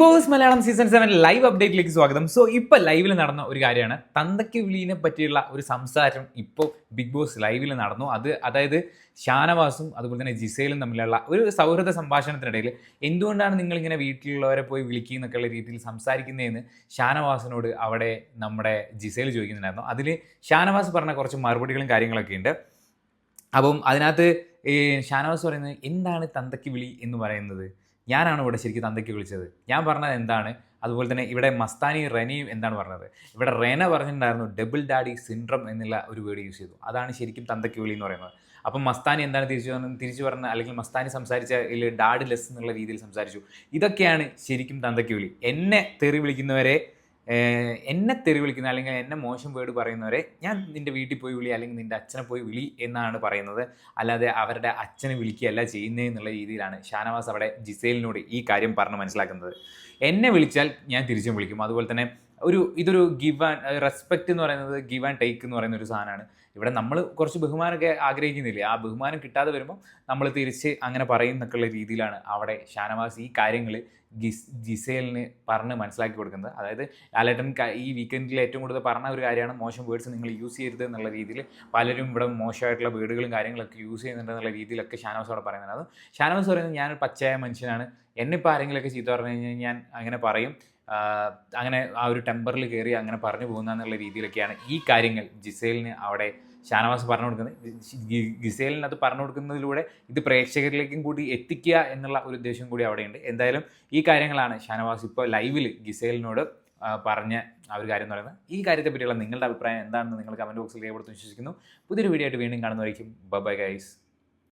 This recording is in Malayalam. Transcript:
Boss Malayalam season seven live അപ്ഡേറ്റിലേക്ക് സ്വാഗതം. സോ ഇപ്പോൾ ലൈവിൽ നടന്ന ഒരു കാര്യമാണ്. തന്തയ്ക്ക് വിളീനെ പറ്റിയുള്ള ഒരു സംസാരം ഇപ്പോൾ ബിഗ് ബോസ് ലൈവിൽ നടന്നു. അത് അതായത് ഷാനവാസും അതുപോലെ തന്നെ ജിസയിലും തമ്മിലുള്ള ഒരു സൗഹൃദ സംഭാഷണത്തിനിടയിൽ എന്തുകൊണ്ടാണ് നിങ്ങൾ ഇങ്ങനെ വീട്ടിലുള്ളവരെ പോയി വിളിക്കുക എന്നൊക്കെയുള്ള രീതിയിൽ സംസാരിക്കുന്നതെന്ന് ഷാനവാസിനോട് അവിടെ നമ്മുടെ ജിസയിൽ ചോദിക്കുന്നുണ്ടായിരുന്നു. അതിൽ ഷാനവാസ് പറഞ്ഞ കുറച്ച് മറുപടികളും കാര്യങ്ങളൊക്കെ ഉണ്ട്. അപ്പം അതിനകത്ത് ഷാനവാസ് പറയുന്നത് എന്താണ് തന്തയ്ക്ക് വിളി എന്ന് പറയുന്നത്? ഞാനാണ് ഇവിടെ ശരിക്കും തന്തയ്ക്ക് വിളിച്ചത്. ഞാൻ പറഞ്ഞത് എന്താണ്? അതുപോലെ തന്നെ ഇവിടെ മസ്താനി റെനയും എന്താണ് പറഞ്ഞത്? ഇവിടെ റെന പറഞ്ഞിട്ടുണ്ടായിരുന്നു ഡബിൾ ഡാഡി സിൻഡ്രം എന്നുള്ള ഒരു വേർഡ് യൂസ് ചെയ്തു. അതാണ് ശരിക്കും തന്തയ്ക്ക് വിളി എന്ന് പറയുന്നത്. അപ്പം മസ്താനി എന്താണ് തിരിച്ചു തിരിച്ചു പറഞ്ഞ അല്ലെങ്കിൽ മസ്താനി സംസാരിച്ച ഇല്ല ഡാഡ് ലെസ് എന്നുള്ള രീതിയിൽ സംസാരിച്ചു. ഇതൊക്കെയാണ് ശരിക്കും തന്തയ്ക്ക് വിളി. എന്നെ തെറി വിളിക്കുന്നവരെ എന്നെ തെറി വിളിക്കുന്ന അല്ലെങ്കിൽ എന്നെ മോശം വേർഡ് പറയുന്നവരെ ഞാൻ നിന്റെ വീട്ടിൽ പോയി വിളി അല്ലെങ്കിൽ നിന്റെ അച്ഛനെ പോയി വിളി എന്നാണ് പറയുന്നത്. അല്ലാതെ അവരുടെ അച്ഛനെ വിളിക്കുകയല്ല ചെയ്യുന്നത് എന്നുള്ള രീതിയിലാണ് ഷാനവാസ് അവിടെ ജിസേലിനോട് ഈ കാര്യം പറഞ്ഞ് മനസ്സിലാക്കുന്നത്. എന്നെ വിളിച്ചാൽ ഞാൻ തിരിച്ചും വിളിക്കും. അതുപോലെ തന്നെ ഒരു ഇതൊരു ഗിവ് ആൻഡ് റെസ്പെക്റ്റ് എന്ന് പറയുന്നത് ഗിവ് ആൻഡ് ടേക്ക് എന്ന് പറയുന്ന ഒരു സാധനമാണ്. ഇവിടെ നമ്മൾ കുറച്ച് ബഹുമാനമൊക്കെ ആഗ്രഹിക്കുന്നില്ലേ? ആ ബഹുമാനം കിട്ടാതെ വരുമ്പോൾ നമ്മൾ തിരിച്ച് അങ്ങനെ പറയും എന്നൊക്കെയുള്ള രീതിയിലാണ് അവിടെ ഷാനവാസ് ഈ കാര്യങ്ങൾ ഗിസ് ജിസേലിന് പറഞ്ഞ് മനസ്സിലാക്കി കൊടുക്കുന്നത്. അതായത് ലാലേട്ടൻ ഈ വീക്കെൻഡിൽ ഏറ്റവും കൂടുതൽ പറഞ്ഞ ഒരു കാര്യമാണ് മോശം വേർഡ്സ് നിങ്ങൾ യൂസ് ചെയ്യരുത് എന്നുള്ള രീതിയിൽ പലരും ഇവിടെ മോശമായിട്ടുള്ള വേർഡുകളും കാര്യങ്ങളൊക്കെ യൂസ് ചെയ്യുന്നുണ്ട് എന്നുള്ള രീതിയിലൊക്കെ ഷാനവാസ് അവിടെ പറയുന്നത് അത് ഷാനവാസ് പറയുന്നത് ഞാനൊരു പച്ചയായ മനുഷ്യനാണ്. എന്നെ ഇപ്പോൾ ആരെങ്കിലുമൊക്കെ ചീത്ത പറഞ്ഞു കഴിഞ്ഞാൽ ഞാൻ അങ്ങനെ പറയും. അങ്ങനെ ആ ഒരു ടെമ്പറിൽ കയറി അങ്ങനെ പറഞ്ഞു പോകുന്ന എന്നുള്ള രീതിയിലൊക്കെയാണ് ഈ കാര്യങ്ങൾ ജിസേലിന് അവിടെ ഷാനവാസ് പറഞ്ഞു കൊടുക്കുന്നത്. ഗിസേലിന് പറഞ്ഞു കൊടുക്കുന്നതിലൂടെ ഇത് പ്രേക്ഷകരിലേക്കും കൂടി എത്തിക്കുക എന്നുള്ള ഒരു ഉദ്ദേശം കൂടി അവിടെയുണ്ട്. എന്തായാലും ഈ കാര്യങ്ങളാണ് ഷാനവാസ് ഇപ്പോൾ ലൈവിൽ ഗിസേലിനോട് പറഞ്ഞ ആ ഒരു കാര്യം എന്ന് പറയുന്നത്. ഈ കാര്യത്തെ പറ്റിയുള്ള നിങ്ങളുടെ അഭിപ്രായം എന്താണെന്ന് നിങ്ങൾ കമന്റ് ബോക്സിൽ രേഖപ്പെടുത്തുന്നു വിശ്വസിക്കുന്നു. പുതിയൊരു വീഡിയോ ആയിട്ട് വീണ്ടും കാണുന്നതായിരിക്കും ബൈ ഗൈസ്